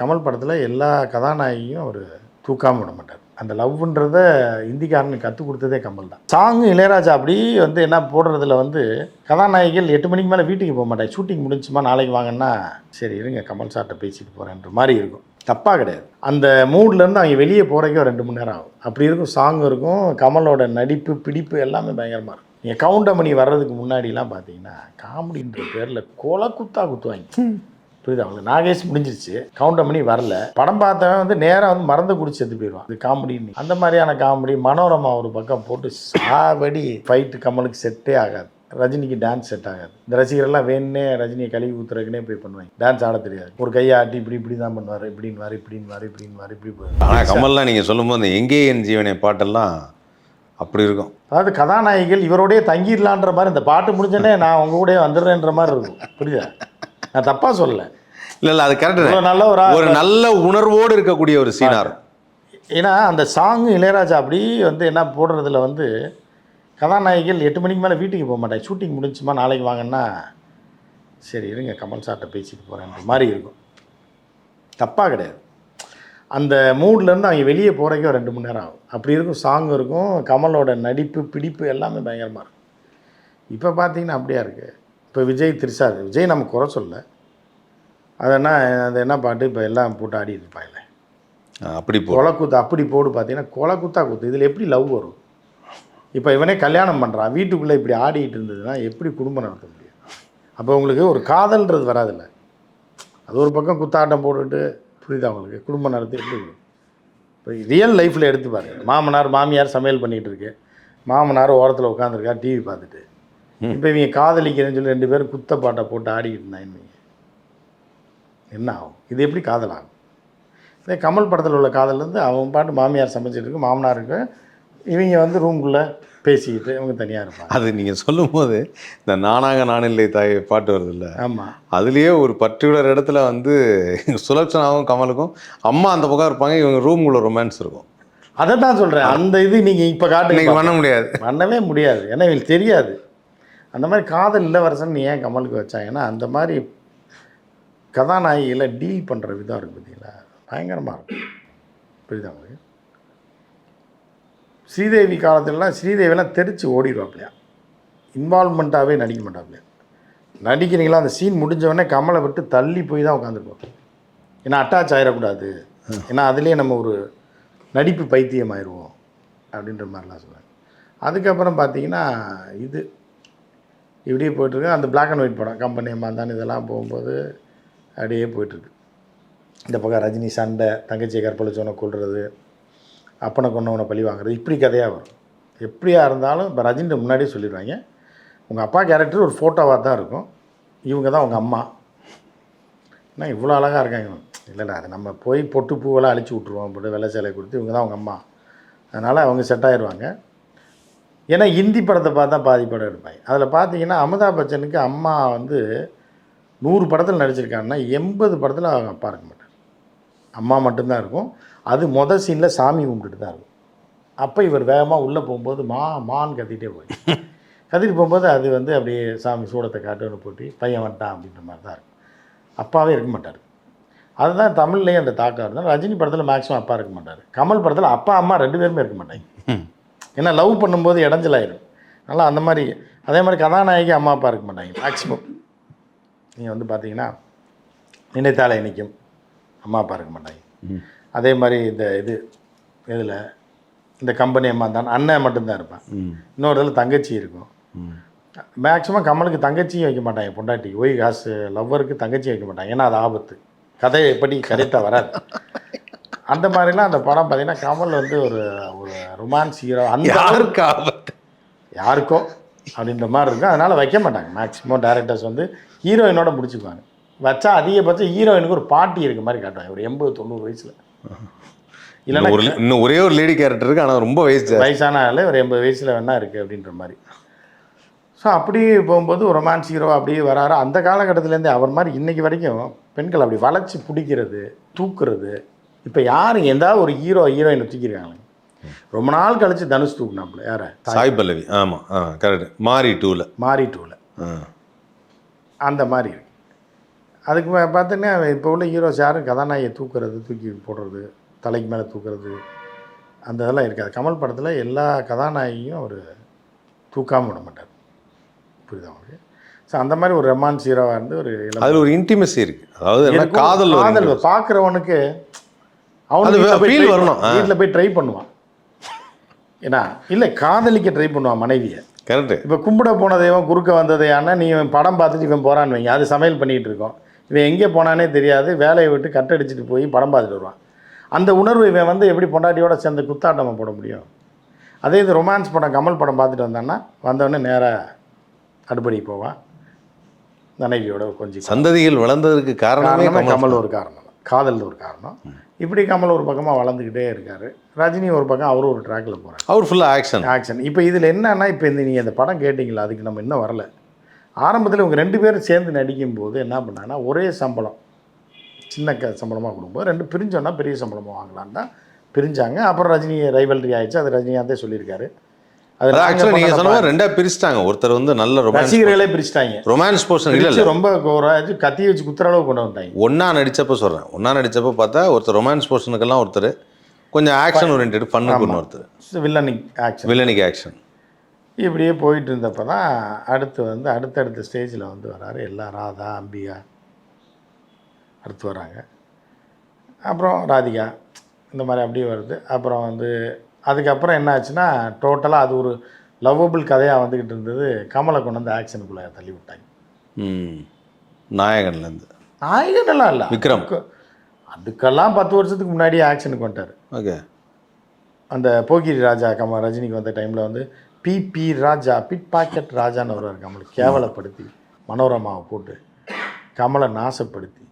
கமல் படத்தில் எல்லா கதாநாயகியும் அவர் தூக்காமல் விட மாட்டார். அந்த லவ்ன்றத இந்திக்காரனுக்கு கற்றுக் கொடுத்ததே கமல் தான். சாங்கு இளையராஜா அப்படி வந்து என்ன போடுறதுல வந்து கதாநாயகிகள் எட்டு மணிக்கு மேலே வீட்டுக்கு போக மாட்டாங்க ஷூட்டிங் முடிஞ்சுமா நாளைக்கு வாங்கன்னா சரி இருங்க கமல் சார்கிட்ட பேசிட்டு போகிறேன்ற மாதிரி இருக்கும். தப்பாக கிடையாது. அந்த மூட்லேருந்து அவங்க வெளியே போகிறக்கே ஒரு ரெண்டு மணி நேரம் ஆகும். அப்படி இருக்கும் சாங் இருக்கும் கமலோட நடிப்பு பிடிப்பு எல்லாமே பயங்கரமாக இருக்கும். நீங்கள் கவுண்டமணி வர்றதுக்கு முன்னாடிலாம் பார்த்தீங்கன்னா காமெடின்ற பேரில் கொலை குத்தா குத்துவாங்க. புரியுதா அவங்களுக்கு நாகேஷ் முடிஞ்சிருச்சு. கவுண்டமணி வரல. படம் பார்த்தவன் வந்து நேராக வந்து மறந்து குடிச்சு செத்து போயிடுவான். அது காமெடின்னு. அந்த மாதிரியான காமெடி மனோரமா ஒரு பக்கம் போட்டு சாவடி ஃபைட்டு கமலுக்கு செட்டே ஆகாது. ரஜினிக்கு டான்ஸ் செட் ஆகாது. இந்த ரசிகரெல்லாம் வேணுன்னே ரஜினியை கழுவி ஊத்துறதுக்குனே போய் பண்ணுவாங்க. டான்ஸ் ஆட தெரியாது. ஒரு கையை ஆட்டி இப்படி இப்படி தான் பண்ணுவார். இப்படின்னு வாரு இப்படின்னு வாரு இப்படின்னு வாரு இப்படி போய் ஆனால் கமல்லாம் நீங்கள் சொல்லும்போது எங்கே என் ஜீவனை பாட்டெல்லாம் அப்படி இருக்கும். அதாவது கதாநாயகிகள் இவரோடயே தங்கிடலான்ற மாதிரி இந்த பாட்டு முடிஞ்சோடனே நான் உங்க கூடயே வந்துடுறேன்ற மாதிரி இருக்கும். புரியுதா? நான் தப்பாக சொல்லலை. இல்லை இல்லை அது கரெக்டு நல்ல ஒரு ஒரு நல்ல உணர்வோடு இருக்கக்கூடிய ஒரு சீனார். ஏன்னா அந்த சாங் இளையராஜா அப்படி வந்து என்ன போடுறதுல வந்து கதாநாயகிகள் எட்டு மணிக்கு மேலே வீட்டுக்கு போக மாட்டாங்க. ஷூட்டிங் முடிஞ்சுமா நாளைக்கு வாங்கன்னா சரி இருங்க கமல் சார்கிட்ட பேசிட்டு போகிறேன்ற மாதிரி இருக்கும். தப்பாக கிடையாது. அந்த மூட்லேருந்து அவங்க வெளியே போகிறக்கே ஒரு ரெண்டு மணி நேரம் ஆகும். அப்படி இருக்கும் சாங் இருக்கும் கமலோட நடிப்பு பிடிப்பு எல்லாமே பயங்கரமாக இருக்கும். இப்போ பார்த்தீங்கன்னா அப்படியா இருக்குது இப்போ விஜய் திரிஷா விஜய் நம்ம குறை சொல்ல. அது என்ன அது என்ன பாட்டு? இப்போ எல்லாம் போட்டு ஆடிட்டு இருப்பாங்களே அப்படி கொலை குத்து அப்படி போடு பார்த்தீங்கன்னா கொலை குத்தா குத்து. இதில் எப்படி லவ் வரும்? இப்போ இவனே கல்யாணம் பண்ணுறான் வீட்டுக்குள்ளே இப்படி ஆடிட்டு இருந்ததுன்னா எப்படி குடும்பம் நடத்த முடியும்? அப்போ உங்களுக்கு ஒரு காதல்ன்றது வராதுல்ல? அது ஒரு பக்கம் குத்தாட்டம் போட்டுட்டு புரியுதா உங்களுக்கு? குடும்பம் நடத்தி எப்படி? இப்போ ரியல் லைஃப்பில் எடுத்து பாருங்க. மாமனார் மாமியார் சமையல் பண்ணிகிட்டு இருக்கு. மாமனார் ஓரத்தில் உட்காந்துருக்கா டிவி பார்த்துட்டு. இப்போ இவங்க காதலிக்கிறேன்னு சொல்லி ரெண்டு பேரும் குத்த பாட்டை போட்டு ஆடிக்கிட்டு இருந்தாங்க என்ன ஆகும்? இது எப்படி காதல் ஆகும் இதே கமல் படத்தில் உள்ள காதல் வந்து அவன் பாட்டு மாமியார் சமைச்சிட்டு இருக்கு மாமனார் இருக்கு இவங்க வந்து ரூம்குள்ளே பேசிக்கிட்டு இவங்க தனியாக இருப்பாங்க. அது நீங்கள் சொல்லும்போது இந்த நானாக நானில்லை தாய் பாட்டு வருது இல்லை ஆமாம் அதுலேயே ஒரு பர்டிகுலர் இடத்துல வந்து சுலக்ஷனாவும் கமலுக்கும் அம்மா அந்த பக்கம் இருப்பாங்க இவங்க ரூம்குள்ள ரொமான்ஸ் இருக்கும். அதை தான் சொல்கிறேன் அந்த இது நீங்கள் இப்போ இன்னைக்கு காட்டுங்க பண்ண முடியாது. பண்ணவே முடியாது. ஏன்னா இவங்களுக்கு தெரியாது. அந்த மாதிரி காதல் இளவரசன் ஏன் கமலுக்கு வச்சாங்கன்னா அந்த மாதிரி கதாநாயகிகளை டீல் பண்ணுற விதம் இருக்குது பார்த்தீங்களா பயங்கரமாக இருக்கும் புரியுதா உங்களுக்கு? ஸ்ரீதேவி காலத்துலலாம் ஸ்ரீதேவிலாம் தெரித்து ஓடிடுவாப்பிலையா? இன்வால்மெண்ட்டாகவே நடிக்க மாட்டாப்பிலையா? நடிக்கிறீங்களா? அந்த சீன் முடிஞ்சவொடனே கமலை விட்டு தள்ளி போய் தான் உட்காந்துருப்போம் ஏன்னா அட்டாச் ஆகிடக்கூடாது ஏன்னா அதுலேயே நம்ம ஒரு நடிப்பு பைத்தியம் ஆயிடுவோம் அப்படின்ற மாதிரிலாம் சொல்லுவாங்க. அதுக்கப்புறம் பார்த்தீங்கன்னா இது இப்படியே போயிட்டுருக்கு. அந்த பிளாக் அண்ட் ஒயிட் படம் கம்பெனி மாந்தான் இதெல்லாம் போகும்போது அப்படியே போயிட்டுருக்கு. இந்த பக்கம் ரஜினி சண்டை தங்கச்சியை கற்பழிச்சவனை கொள்வது அப்பனை கொண்டவனை பழி வாங்குறது இப்படி கதையாக வரும். எப்படியா இருந்தாலும் இப்போ ரஜினிட்ட முன்னாடியே சொல்லிடுவாங்க. உங்கள் அப்பா கேரக்டர் ஒரு ஃபோட்டோவாக தான் இருக்கும். இவங்க தான் உங்கள் அம்மா. என்ன இவ்வளோ அழகாக இருக்காங்க. இல்லைடா அது நம்ம போய் பொட்டு பூவெல்லாம் அழிச்சு விட்ருவோம் அப்படின்னு வெள்ளை சேலை கொடுத்து இவங்க தான் அவங்க அம்மா. அதனால் அவங்க செட் ஆயிடுவாங்க ஏன்னா ஹிந்தி படத்தை பார்த்தா பாதி படம் எடுப்பாங்க அதில் பார்த்தீங்கன்னா அமிதாப் பச்சனுக்கு அம்மா வந்து நூறு படத்தில் நடிச்சிருக்காங்கன்னா எண்பது படத்தில் அவங்க அப்பா இருக்க மாட்டார். அம்மா மட்டும்தான் இருக்கும். அது மொதல் சீனில் சாமி கும்பிட்டுட்டு தான் இருக்கும். அப்போ இவர் வேகமாக உள்ளே போகும்போது மா மான்னு கத்திகிட்டே போய் கத்திட்டு போகும்போது அது வந்து அப்படியே சாமி சூடத்தை காட்டுன்னு போட்டு பையன் வந்துட்டான் அப்படின்ற மாதிரி தான் இருக்கும். அப்பாவே இருக்க மாட்டார். அதுதான் தமிழ்லேயே அந்த தாக்கம். இருந்தால் ரஜினி படத்தில் மேக்ஸிமம் அப்பா இருக்க மாட்டார். கமல் படத்தில் அப்பா அம்மா ரெண்டு பேருமே இருக்க மாட்டாங்க. ஏன்னா லவ் பண்ணும்போது இடைஞ்சலாயிடும் அதனால் அந்த மாதிரி அதே மாதிரி கதாநாயகி அம்மா அப்பா இருக்க மாட்டாங்க மேக்ஸிமம் நீங்கள் வந்து பார்த்தீங்கன்னா நினைத்தாலே நிற்கும் அம்மா அப்பா இருக்க மாட்டாங்க. அதே மாதிரி இந்த இது இதில் இந்த கம்பெனி அம்மா தான் அண்ணன் மட்டும்தான் இருப்பேன். இன்னொரு இதில் தங்கச்சி இருக்கும். மேக்ஸிமம் கமலுக்கு தங்கச்சியும் வைக்க மாட்டாங்க பொண்டாட்டிக்கு. ஒய் காசு லவ்வருக்கு தங்கச்சி வைக்க மாட்டாங்க. ஏன்னா அது ஆபத்து. கதை எப்படி கரெக்டாக வராது. அந்த மாதிரிலாம் அந்த படம் பார்த்தீங்கன்னா கமல் வந்து ஒரு ஒரு ரொமான்ஸ் ஹீரோ அந்த யாருக்கு ஆபத்து? யாருக்கோ அப்படின்ற மாதிரி இருக்கும். அதனால் வைக்க மாட்டாங்க. மேக்ஸிமம் டேரக்டர்ஸ் வந்து ஹீரோயினோட முடிச்சுக்குவாங்க. வச்சா அதிகபட்சம் ஹீரோயினுக்கு ஒரு பாட்டி இருக்க மாதிரி காட்டுவாங்க. ஒரு எண்பது தொண்ணூறு வயசில். இல்லைன்னா இன்னும் ஒரு இன்னும் ஒரே ஒரு லேடி கேரக்டர் இருக்கு ஆனால் ரொம்ப வயசு. வயசான ஆள் ஒரு எண்பது வயசில் வேணா இருக்குது அப்படின்ற மாதிரி. ஸோ அப்படி போகும்போது ரொமான்ஸ் ஹீரோ அப்படியே வராரு. அந்த காலகட்டத்திலேருந்தே அவர் மாதிரி இன்னைக்கு வரைக்கும் பெண்கள் அப்படி வளைச்சி பிடிக்கிறது தூக்குறது இப்போ யார் எந்தாவது ஒரு ஹீரோ ஹீரோயினை தூக்கியிருக்காங்க ரொம்ப நாள் கழிச்சு தனுஷ் தூக்குனாப்புல யார? சாய் பல்லவி. ஆமாம் ஆ கரெக்ட் மாரி டூவில் மாறி டூவில் அந்த மாதிரி இருக்கு. அதுக்கு பார்த்தீங்கன்னா இப்போ உள்ள ஹீரோஸ் யாரும் கதாநாயகியை தூக்குறது தூக்கி போடுறது தலைக்கு மேலே தூக்குறது அந்த இதெல்லாம் இருக்காது. கமல் படத்தில் எல்லா கதாநாயகியும் அவர் தூக்காமல் விட மாட்டார். புரியுதா உங்களுக்கு? ஸோ அந்த மாதிரி ஒரு ரொமான்ஸ் ஹீரோவாக இருந்து ஒரு அதுல ஒரு இன்டிமசி இருக்கு. அதாவது காதல் காதல். பார்க்குறவனுக்கு அது feel வரணும். வீட்டில் போய் ட்ரை பண்ணுவான். ஏன்னா இல்லை காதலிக்க ட்ரை பண்ணுவான் மனைவியை. கரெக்ட் இப்போ கும்பிட போன தெய்வம் குறுக்க வந்ததையானா நீ இவன் படம் பார்த்துட்டு இவன் போகிறான்னு வைங்க. அது சமையல் பண்ணிகிட்டு இருக்கோம். இவன் எங்கே போனானே தெரியாது. வேலையை விட்டு கட்டடிச்சிட்டு போய் படம் பார்த்துட்டு வருவான். அந்த உணர்வு இவன் வந்து எப்படி பொண்டாட்டியோட சேர்ந்து குத்தாட்டமாக போட முடியும்? அதே இது ரொமான்ஸ் படம் கமல் படம் பார்த்துட்டு வந்தான்னா வந்தவொடனே நேராக அடுப்படி போவான். மனைவியோட கொஞ்சம் சந்ததிகள் வளர்ந்ததற்கு காரணமே கமல் ஒரு காரணம். காதல் ஒரு காரணம். இப்படி கமல் ஒரு பக்கமாக வளர்ந்துக்கிட்டே இருக்காரு. ரஜினி ஒரு பக்கம் அவரும் ஒரு ட்ராக்கில் போகிறார் அவர் ஃபுல்லா ஆக்ஷன் ஆக்ஷன் இப்போ இதில் என்னன்னா இப்போ இந்த நீங்கள் இந்த படம் கேட்டிங்களா அதுக்கு நம்ம இன்னும் வரல. ஆரம்பத்தில் இவங்க ரெண்டு பேரும் சேர்ந்து நடிக்கும்போது என்ன பண்ணாங்கன்னா ஒரே சம்பளம். சின்ன க சம்பளமாக கொடுக்கும்போது ரெண்டு பிரிஞ்சோன்னா பெரிய சம்பளமாக வாங்கலான்னு தான் பிரிஞ்சாங்க. அப்புறம் ரஜினி ரைவல்ரி ஆயிடுச்சு. அது ரஜினிகாந்தே சொல்லியிருக்காரு. அது ஆக்சுவலாக நீங்க பண்ண சொன்ன மாதிரி ரெண்டா பிரிச்சிட்டாங்க. ஒருத்தர் வந்து நல்ல ரொமான்ஸ் ரசிகர்களே பிரிச்சிட்டாங்க. ரொமான்ஸ் போர்ஷன் இல்ல ரொம்ப இது கத்தி வச்சு குத்துற அளவு கொண்டு வந்துட்டாங்க. ஒண்ணா நடிச்சப்ப சொல்றேன். ஒண்ணா நடிச்சப்ப பார்த்தா ஒருத்தர் ரொமான்ஸ் போர்ஷனுக்கெல்லாம் ஒருத்தர் கொஞ்சம் ஆக்ஷன் ஓரியன்ட் ஃபன்னுக்கு ஒருத்தர். வில்லனிக் ஆக்ஷன் வில்லனிக் ஆக்ஷன் இப்படியே போயிட்டு இருந்தப்போ தான் அடுத்து வந்து அடுத்தடுத்த ஸ்டேஜில் வந்து வராரு. எல்லா ராதா அம்பிகா அடுத்து வராங்க. அப்புறம் ராதிகா இந்த மாதிரி அப்படியே வருது. அப்புறம் வந்து அதுக்கப்புறம் என்ன ஆச்சுன்னா டோட்டலாக அது ஒரு லவ்வபிள் கதையாக வந்துக்கிட்டு இருந்தது. கமலை கொண்டு வந்து ஆக்ஷனுக்குள்ளே தள்ளி விட்டாங்க. நாயகன்லேருந்து. நாயகனெல்லாம் இல்லை. விக்ரம். அதுக்கெல்லாம் பத்து வருஷத்துக்கு முன்னாடியே ஆக்ஷனுக்கு வந்துட்டார். ஓகே. அந்த போக்கிரி ராஜா கம ரஜினிக்கு வந்த டைமில் வந்து பிபி ராஜா பிட் பாக்கெட் ராஜான்னு வருவார் கமலை கேவலப்படுத்தி மனோரமாவை போட்டு கமலை நாசப்படுத்தி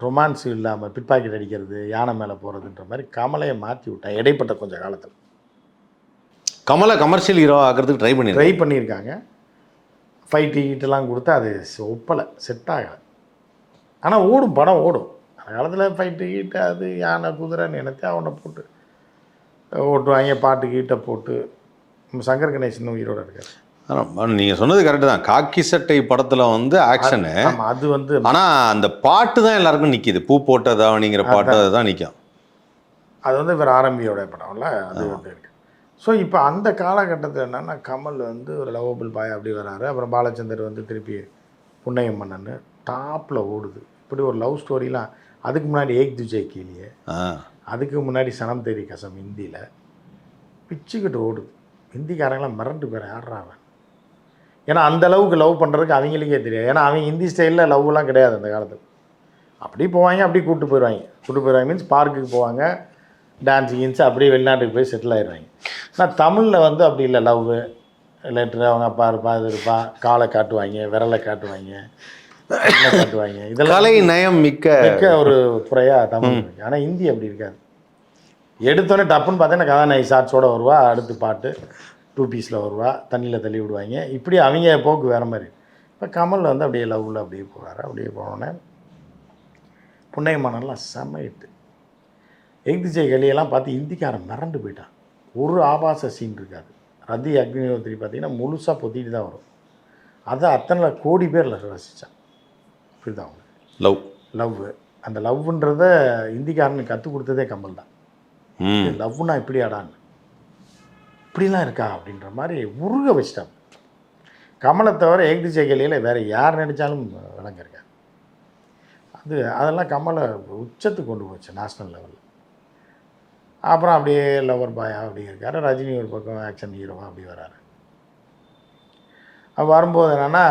ரொமான்ஸ் இல்லாமல் பிட் பாக்கெட் அடிக்கிறது யானை மேலே போகிறதுன்ற மாதிரி கமலையை மாற்றி விட்டான் இடைப்பட்ட கொஞ்ச காலத்தில். கமலை கமர்ஷியல் ஹீரோ ஆக்கிறதுக்கு ட்ரை பண்ணிருக்கேன் ட்ரை பண்ணியிருக்காங்க. ஃபைட் டிக்கெட்டெல்லாம் கொடுத்து அது ஒப்பலை செட் ஆகலை. ஆனால் ஓடும் படம் ஓடும். அந்த காலத்தில் ஃபைட் டிக்கெட் அது யானை குதிரைன்னு நினைத்தே அவனை போட்டு ஓட்டுவாங்க பாட்டு கீட்டை போட்டு. சங்கர் கணேசன் உயிரோட இருக்காரு. ஆனால் நீங்கள் சொன்னது கரெக்டு தான். காக்கி சட்டை படத்தில் வந்து ஆக்ஷனு அது வந்து ஆனால் அந்த பாட்டு தான் எல்லாருக்கும் நிற்கிது பூ போட்ட தாவணிங்கிற பாட்டு தான் நிற்கும் அது வந்து இவர் ஆரம்பியோட படம்ல அது வந்து இருக்கு. ஸோ இப்போ அந்த காலகட்டத்தில் என்னன்னா கமல் வந்து ஒரு லவபிள் பாய் அப்படி வராரு. அப்புறம் பாலச்சந்தர் வந்து திருப்பி புன்னையம் மன்னன் டாப்பில் ஓடுது. இப்படி ஒரு லவ் ஸ்டோரிலாம் அதுக்கு முன்னாடி ஏக் துஜய் கீழியே ஆ. அதுக்கு முன்னாடி சனம் தேரி கசம் ஹிந்தியில் பிச்சுக்கிட்டு ஓடுது. ஹிந்திக்காரங்களாம் மிரண்டு பேர் ஆடுறான் ஏன்னா அந்த அளவுக்கு லவ் பண்ணுறதுக்கு அவங்களுக்கே தெரியாது. ஏன்னா அவங்க ஹிந்தி ஸ்டைலில் லவ்லாம் கிடையாது அந்த காலத்தில். அப்படி போவாங்க அப்படி கூப்பிட்டு போயிடுவாங்க கூப்பிட்டு போயிடுவாங்க மீன்ஸ் பார்க்குக்கு போவாங்க. டான்ஸ் கீன்ஸ் அப்படியே வெளிநாட்டுக்கு போய் செட்டில் ஆயிடுவாங்க. ஆனால் தமிழில் வந்து அப்படி இல்லை. லவ் லெட்ரு அவங்க அப்பா இருப்பா இது இருப்பா. காலை காட்டுவாங்க விரலை காட்டுவாங்க காட்டுவாங்க. இதெல்லாம் கலை நயம் மிக்க மிக்க ஒரு துறையாக தமிழ் இருக்கு. ஆனால் ஹிந்தி அப்படி இருக்காது. எடுத்தோடனே டப்புன்னு பார்த்தீங்கன்னா கதாநாயகி ஷார்ட்ஸோட வருவா அடுத்து பாட்டு டூ பீஸில் வருவா தண்ணியில் தள்ளி விடுவாங்க. இப்படி அவங்க போக்கு வேறு மாதிரி. இப்போ கமல் வந்து அப்படியே லவ்வில் அப்படியே போகிறாரு அப்படியே போனோடனே புன்னையமானெல்லாம் செம்ம ஹிட்டு எக்திஜை கலியெல்லாம் பார்த்து இந்திக்காரன் மிரண்டு போயிட்டான். ஒரு ஆபாச சீன் இருக்காது. ரதி அக்னிஹோத்திரி பார்த்தீங்கன்னா முழுசாக பொத்திட்டு தான் வரும். அதை அத்தனை கோடி பேர் ரசித்தான் புரியுதா உங்களுக்கு? லவ் லவ் அந்த லவ்ன்றத இந்திக்காரனுக்கு கற்றுக் கொடுத்ததே கமல் தான். லவ்னா இப்படி ஆடான்னு இப்படிலாம் இருக்கா அப்படின்ற மாதிரி உருக வச்சிட்டான். கமலை தவிர ஏக்தி ஜெயகலியில் வேறு யார் நடித்தாலும் விளங்க இருக்காது. அது அதெல்லாம் கமலை உச்சத்துக்கு கொண்டு போச்சு நேஷ்னல் லெவலில் அப்புறம் அப்படியே லவர் பாயா அப்படி இருக்காரு. ரஜினி ஒரு பக்கம் ஆக்ஷன் ஹீரோவாக அப்படி வராரு. அப்ப வரும்போது என்னென்னா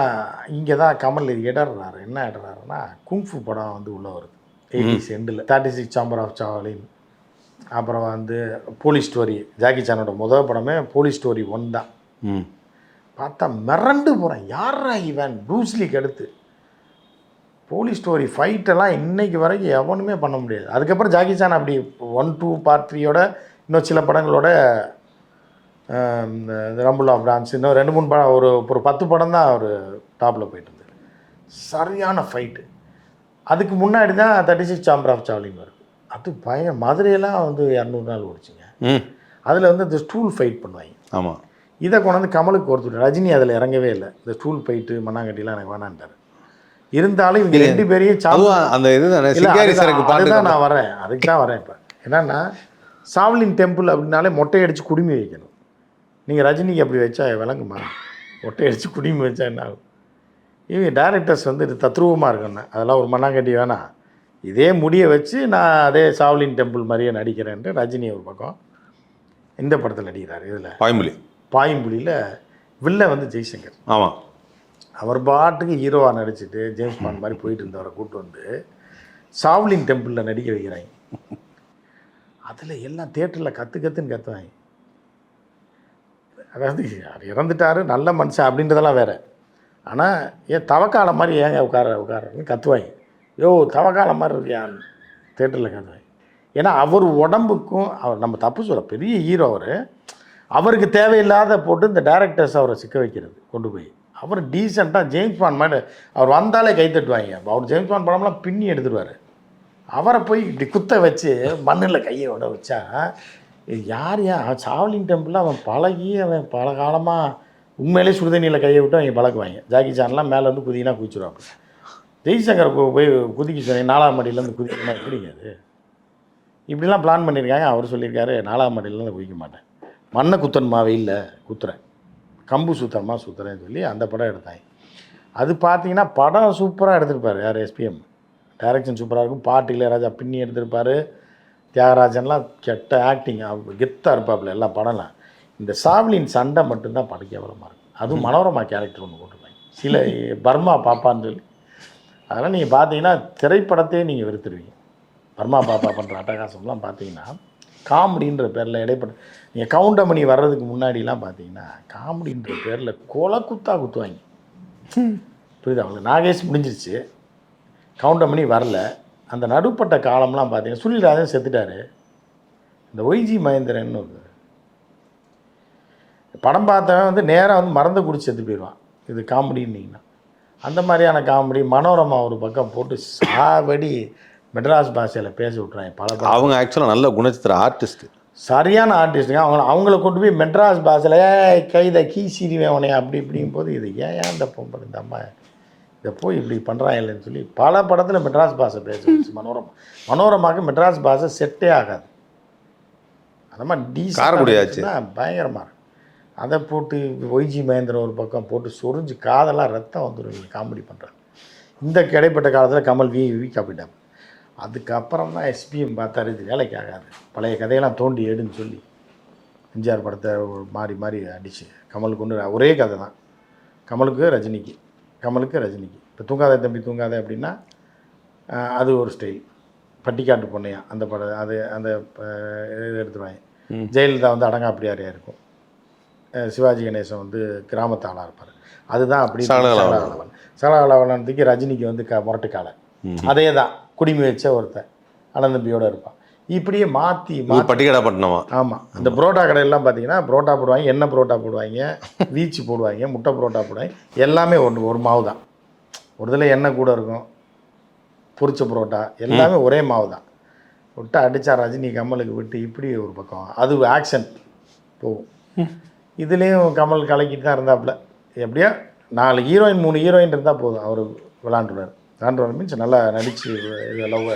இங்கே தான் கமல் இடறாரு என்ன இடறாருன்னா குங்ஃபு படம் வந்து உள்ளே வருது. எயிட்டிஸ் எண்டில் thirty six chamber of Shaolin அப்புறம் வந்து போலீஸ் ஸ்டோரி ஜாக்கி சானோட முதல் படமே போலீஸ் ஸ்டோரி ஒன் தான். ம். பார்த்தா மிரண்டு போகிறேன் யாரா இவன்? ப்ரூஸ்லிக்கு அடுத்து. போலீஸ் ஸ்டோரி ஃபைட்டெல்லாம் இன்னைக்கு வரைக்கும் எவனுமே பண்ண முடியாது. அதுக்கப்புறம் ஜாக்கி சான் அப்படி ஒன் டூ பார்ட் த்ரீயோட இன்னும் சில படங்களோட இந்த ரம்பிள் ஆஃப் டான்ஸ் இன்னும் ரெண்டு மூணு படம் ஒரு ஒரு பத்து படம் தான் அவர் டாப்பில் போயிட்டு இருந்தது. சரியான ஃபைட்டு அதுக்கு முன்னாடி தான் thirty six chamber of Shaolin வருது அது பய மதுரையெல்லாம் வந்து இரநூறு நாள் ஓடிச்சுங்க. ம். அதில் வந்து இந்த ஸ்டூல் ஃபைட் பண்ணுவாங்க. ஆமாம் இதை கொண்டாந்து கமலுக்கு கொடுத்துட்டு ரஜினி அதில் இறங்கவே இல்லை. இந்த ஸ்டூல் ஃபைட்டு மண்ணாங்கட்டிலாம் எனக்கு வேணான்ட்டார். இருந்தாலும் இவங்க ரெண்டு பேரையும் அந்த சிங்காரி அதுதான், சரக்கு பாட்டு நான் வரேன் அதுக்கு தான் வரேன் இப்போ. என்னன்னா சாவ்லின் டெம்பிள் அப்படின்னாலே மொட்டை அடித்து குடுமி வைக்கணும். நீங்கள் ரஜினிக்கு அப்படி வச்சா விளங்குமா? மொட்டை அடித்து குடுமி வச்சா என்ன ஆகும்? இவங்க டேரக்டர்ஸ் வந்து இது தத்ரூபமாக இருக்கணும். அதெல்லாம் ஒரு மண்ணாங்கட்டி வேணாம் இதே முடியை வச்சு நான் அதே சாவ்லின் டெம்பிள் மாதிரியே நடிக்கிறேன்ட்டு ரஜினி ஒரு பக்கம் இந்த படத்தில் நடிக்கிறார் இதில். பாயம்புலி பாயம்புலியில் வில்ல வந்து ஜெய்சங்கர். ஆமாம் அவர் பாட்டுக்கு ஹீரோவாக நடிச்சிட்டு ஜேம்ஸ் பாண்ட் மாதிரி போயிட்டு இருந்தவரை கூட்டு வந்து சாவ்லின் டெம்பிளில் நடிக்க வைக்கிறாங்க. அதில் எல்லாம் தேட்டரில் கற்று கற்றுன்னு கற்றுவாங்க அதாவது அவர் இறந்துட்டாரு நல்ல மனுஷன் அப்படின்றதெல்லாம் வேற. ஆனால் ஏன் தவக்காலம் மாதிரி ஏங்க உட்கார உட்காரன்னு கற்றுவாங்க யோ தவக்காலம் மாதிரி இருக்கியா? தேட்டரில் கற்றுவாங்க ஏன்னா அவர் உடம்புக்கும் அவர் நம்ம தப்பு சொல்ல பெரிய ஹீரோ அவர். அவருக்கு தேவையில்லாத போட்டு இந்த டேரக்டர்ஸ் அவரை சிக்க வைக்கிறது கொண்டு போய். அவர் டீசெண்டாக ஜேம்ஸ் பாண்ட் மாதிரி அவர் வந்தாலே கை தட்டுவாங்க. அவர் ஜேம்ஸ் பாண்ட் படம்லாம் பின்னி எடுத்துருவார். அவரை போய் இப்படி குத்த வச்சு மண்ணில் கையை விட வச்சா யார் யார் யா சாவலிங் டெம்பிளில் அவன் பழகி அவன் பல காலமாக உண்மையிலே சுடுதண்ணியில் கையை விட்டு அவங்க பழக்குவாங்க ஜாக்கி சான்லாம் மேலே வந்து குதினா குதிச்சிருவாங்க ஜெய்சங்கர் போய் குதிக்க சொன்னீங்க நாலாம் மடியிலேருந்து குதிக்கணும் எப்படிங்க அது? இப்படிலாம் பிளான் பண்ணியிருக்காங்க அவர் சொல்லியிருக்காரு நாலாம் மடியிலேருந்து குதிக்க மாட்டேன். மண்ணை குத்தணுமா இல்லை குத்துறேன். கம்பு சுத்தணுமா சுத்துறேன்னு சொல்லி அந்த படம் எடுத்தாங்க. அது பார்த்தீங்கன்னா படம் சூப்பராக எடுத்திருப்பார் யார்? எஸ்பிஎம் டைரக்ஷன் சூப்பராக இருக்கும். பாட்டு இளையராஜா பின்னி எடுத்திருப்பார். தியாகராஜன்லாம் கெட்ட ஆக்டிங் கெத்தாக இருப்பாப்புல எல்லா படம்லாம். இந்த சாவ்லின் சண்டை மட்டும்தான் பட கேவலமாக இருக்கும் அதுவும் மனோரமா கேரக்டர் ஒன்று போட்டிருப்பாங்க. சில பர்மா பாப்பான்னு சொல்லி. அதெல்லாம் நீங்கள் பார்த்தீங்கன்னா திரைப்படத்தையே நீங்கள் வெறுத்துருவீங்க. பர்மா பாப்பா பண்ணுற அட்டகாசம்லாம் பார்த்தீங்கன்னா காமெடின்ற பேரில் இடைப்பட்ட நீங்கள் கவுண்டமணி வர்றதுக்கு முன்னாடிலாம் பார்த்தீங்கன்னா காமெடின்ற பேரில் கொலை குத்தா குத்துவாங்க. புரியுதா? அவங்களுக்கு நாகேஷ் முடிஞ்சிருச்சு. கவுண்டமணி வரல. அந்த நடுப்பட்ட காலம்லாம் பார்த்தீங்கன்னா சுனில்ராஜன் செத்துட்டாரு. இந்த ஒய்ஜி மகேந்திரன் ஒரு படம் பார்த்தவன் வந்து நேராக வந்து மறந்து குடிச்சு செத்து போயிடுவான். இது காமெடின்னீங்கன்னா அந்த மாதிரியான காமெடி மனோரமா ஒரு பக்கம் போட்டு சாவடி மெட்ராஸ் பாஷையில் பேச விட்றாங்க பல அவங்க ஆக்சுவலாக நல்ல குணச்சித்திர ஆர்டிஸ்ட் சரியான ஆர்டிஸ்ட்டுங்க அவங்க அவங்கள கொண்டு போய் மெட்ராஸ் பாஷையில் கைத கீ சிரிவேன் உனைய அப்படி இப்படிங்கும் போது இது ஏன் ஏன் இந்த பொம்பளை இந்த அம்மா இதை போய் இப்படி பண்ணுறாங்கன்னு சொல்லி பல படத்தில் மெட்ராஸ் பாஷை பேச வச்சு மனோரமா மனோரமாவுக்கு மெட்ராஸ் பாஷை செட்டே ஆகாது. அந்த மாதிரி. டீசெண்டாக பயங்கரமாக இருக்கும் அதை போட்டு ஒய்ஜி மகேந்திரன் ஒரு பக்கம் போட்டு சொரிஞ்சு காதெல்லாம் ரத்தம் வந்துடும் காமெடி பண்ணுறாங்க இந்த கிடைப்பட்ட காலத்தில் கமல் வி வி காப்பிட்டாங்க. அதுக்கப்புறம் தான் எஸ்பிஎம் பார்த்தாரு இது வேலைக்கு ஆகாது. பழைய கதையெல்லாம் தோண்டி எடுன்னு சொல்லி எம்ஜிஆர் படத்தை மாறி மாறி அடிச்சு கமலுக்கு ஒன்று ஒரே கதை தான். கமலுக்கு ரஜினிக்கு. கமலுக்கு ரஜினிக்கு. இப்போ தூங்காத தம்பி தூங்காத அப்படின்னா அது ஒரு ஸ்டைல் பட்டிக்காட்டு பொண்ணையா அந்த படம் அது அந்த இது எடுத்துருவாங்க. ஜெயலலிதா வந்து அடங்காப்பிடியாரியாக இருக்கும். சிவாஜி கணேசன் வந்து கிராமத்து ஆளாக இருப்பார். அதுதான் அப்படி. சகலகலாவலன் சகலகலாவலனத்துக்கு ரஜினிக்கு வந்து க முரட்டுக்காலை. அதே தான். குடிமை வச்ச ஒருத்தன் அனந்தம்பியோட இருப்பான். இப்படியே மாற்றி பட்டிக்கடா பட்டினமா ஆமாம் அந்த புரோட்டா கடையெல்லாம் பார்த்தீங்கன்னா புரோட்டா போடுவாங்க எண்ணெய் புரோட்டா போடுவாங்க வீச்சு போடுவாங்க முட்டை புரோட்டா போடுவாங்க எல்லாமே ஒன்று ஒரு மாவு தான். ஒரு இதில் எண்ணெய் கூட இருக்கும் பொரிச்ச புரோட்டா எல்லாமே ஒரே மாவு தான். விட்டு அடித்தா ரஜினி கமலுக்கு விட்டு இப்படி ஒரு பக்கம். அது ஆக்ஷன் போகும். இதுலேயும் கமல் கலக்கிட்டு தான் இருந்தாப்புல. எப்படியா நாலு ஹீரோயின் மூணு ஹீரோயின் இருந்தால் போதும். அவர் விளாண்டுருவார். விளாண்டுவார் மீன்ஸ் நல்லா நடித்து இது லவ்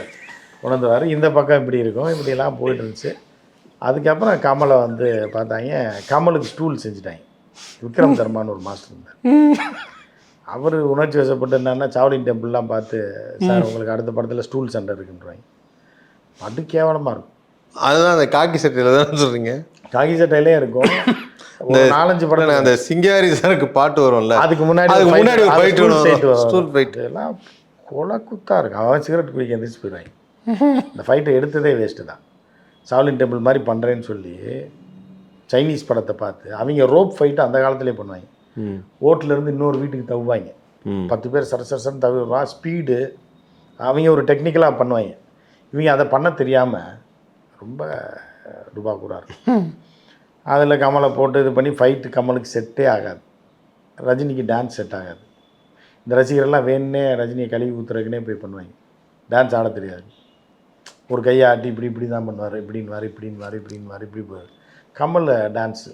உணர்ந்துவார். இந்த பக்கம் இப்படி இருக்கும். இப்படியெல்லாம் போயிட்டு இருந்துச்சு அதுக்கப்புறம் கமலை வந்து பார்த்தாங்க. கமலுக்கு ஸ்டூல் செஞ்சுட்டாங்க. விக்ரம் சர்மான்னு ஒரு மாஸ்டர் இருந்தார். அவர் உணர்ச்சி வசப்பட்டு என்னன்னா சாவலின் டெம்பிள்லாம் பார்த்து சார் உங்களுக்கு அடுத்த படத்தில் ஸ்டூல் சண்டை இருக்குன்றாங்க அது கேவலமாக இருக்கும். அதுதான் அந்த காக்கி சட்டையில் தானே சொல்கிறீங்க காகி சட்டையிலே இருக்கும். நாலஞ்சு படம் அந்த சிங்காரி சாருக்கு பாட்டு வரும்ல. அதுக்கு முன்னாடி முன்னாடி வரும். வரும். Stool fight. இதெல்லாம் கொலை குத்தா இருக்கு. அவன் சிகரெட் குடிக்க எந்திரிச்சு போயிடுவாங்க இந்த ஃபைட்டை எடுத்ததே வேஸ்ட்டு தான். சாவ்லின் டெம்பிள் மாதிரி பண்ணுறேன்னு சொல்லி சைனீஸ் படத்தை பார்த்து அவங்க ரோப் ஃபைட்டு அந்த காலத்திலே பண்ணுவாங்க. ம். ஓட்டுல இருந்து இன்னொரு வீட்டுக்கு தவுவாங்க. பத்து பேர் சர சரசன்னு தவிர்வான் ஸ்பீடு அவங்க ஒரு டெக்னிக்கலாக பண்ணுவாங்க. இவங்க அதை பண்ண தெரியாமல் ரொம்ப ரூபா கூட இருக்கும் அதில் கமலை போட்டு இது பண்ணி ஃபைட்டு கமலுக்கு செட்டே ஆகாது. ரஜினிக்கு டான்ஸ் செட் ஆகாது. இந்த ரசிகரெல்லாம் வேணுன்னே ரஜினியை கழுவி ஊற்றுறதுக்குனே போய் பண்ணுவாங்க. டான்ஸ் ஆட தெரியாது. ஒரு கையை ஆட்டி இப்படி இப்படி தான் பண்ணுவார் இப்படின்னு வார் இப்படின்னு வார் இப்படின்னு வார் இப்படி போவார். கமல் டான்ஸு